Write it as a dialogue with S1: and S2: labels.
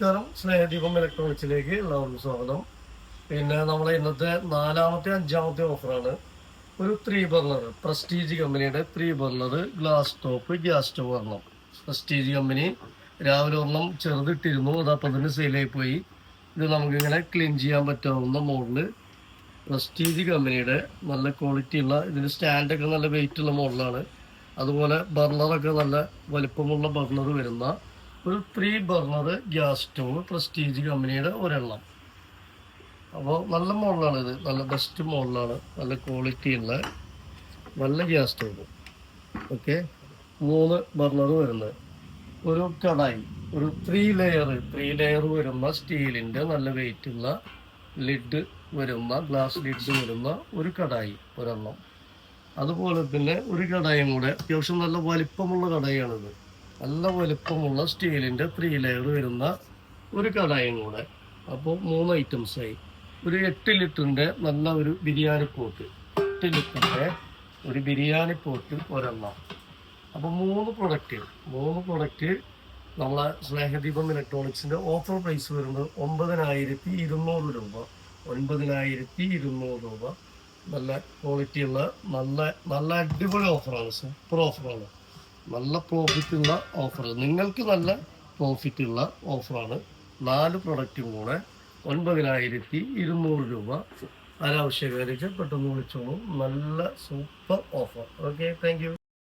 S1: നമസ്കാരം. സ്നേഹദീപം ഇലക്ട്രോണിക്സിലേക്ക് എല്ലാവർക്കും സ്വാഗതം. പിന്നെ നമ്മളെ ഇന്നത്തെ നാലാമത്തെ അഞ്ചാമത്തെ ഓഫറാണ്. ഒരു ത്രീ ബർണർ പ്രസ്റ്റീജ് കമ്പനിയുടെ three burner glass top gas stove ഒരെണ്ണം. പ്രസ്റ്റീജ് കമ്പനി രാവിലെ ഒരെണ്ണം ചെറുതിട്ടിരുന്നു. അത് അപ്പം തന്നെ സെയിലായി പോയി. ഇത് നമുക്കിങ്ങനെ ക്ലീൻ ചെയ്യാൻ പറ്റാവുന്ന മോഡൽ പ്രസ്റ്റീജ് കമ്പനിയുടെ നല്ല ക്വാളിറ്റി ഉള്ള ഇതിന് സ്റ്റാൻഡൊക്കെ നല്ല വെയിറ്റ് ഉള്ള മോഡലാണ് അതുപോലെ ബർണറൊക്കെ നല്ല വലിപ്പമുള്ള ബർണർ വരുന്ന ഒരു three burner gas stove Prestige കമ്പനിയുടെ ഒരെണ്ണം. അപ്പോൾ നല്ല മോഡലാണ് ഇത്. നല്ല ബെസ്റ്റ് മോഡലാണ്. നല്ല ക്വാളിറ്റി ഉള്ള നല്ല ഗ്യാസ് സ്റ്റോവ് ഓക്കെ മൂന്ന് ബർണർ വരുന്നത്. ഒരു കടായി. ഒരു ത്രീ ലെയർ ത്രീ ലെയർ വരുന്ന സ്റ്റീലിന്റെ നല്ല വെയിറ്റ് ഉള്ള ലിഡ് വരുന്ന ഗ്ലാസ് ലിഡ് വരുന്ന ഒരു കടായി ഒരെണ്ണം. അതുപോലെ തന്നെ ഒരു കടായും കൂടെ അത്യാവശ്യം നല്ല വലിപ്പമുള്ള കടായാണിത് നല്ല വലുപ്പമുള്ള സ്റ്റീലിന്റെ ത്രീ ലെയർ വരുന്ന ഒരു കടായും കൂടെ. അപ്പോൾ മൂന്ന് ഐറ്റംസായി ഒരു എട്ട് ലിറ്ററിന്റെ നല്ല ഒരു ബിരിയാണി പോട്ട് എട്ട് ലിറ്ററിന്റെ ഒരു ബിരിയാണി പോട്ട് ഒരെണ്ണം. അപ്പോൾ മൂന്ന് പ്രൊഡക്റ്റ് മൂന്ന് പ്രൊഡക്റ്റ് നമ്മളെ സ്നേഹദീപം ഇലക്ട്രോണിക്സിന്റെ ഓഫർ പ്രൈസ് വരുന്നത് ഒമ്പതിനായിരത്തി ഇരുന്നൂറ് രൂപ. ഒൻപതിനായിരത്തി ഇരുന്നൂറ് രൂപ. നല്ല ക്വാളിറ്റിയുള്ള നല്ല നല്ല അടിപൊളി ഓഫറാണ് സൂപ്പർ ഓഫറാണ് നല്ല പ്രോഫിറ്റ് ഉള്ള ഓഫർ. നിങ്ങൾക്ക് നല്ല പ്രോഫിറ്റ് ഉള്ള ഓഫറാണ്. നാല് പ്രൊഡക്റ്റും കൂടെ ഒൻപതിനായിരത്തി ഇരുന്നൂറ് രൂപ. അനാവശ്യകാരിച്ച് പെട്ടെന്ന് വിളിച്ചോളൂ. നല്ല സൂപ്പർ ഓഫർ. Okay thank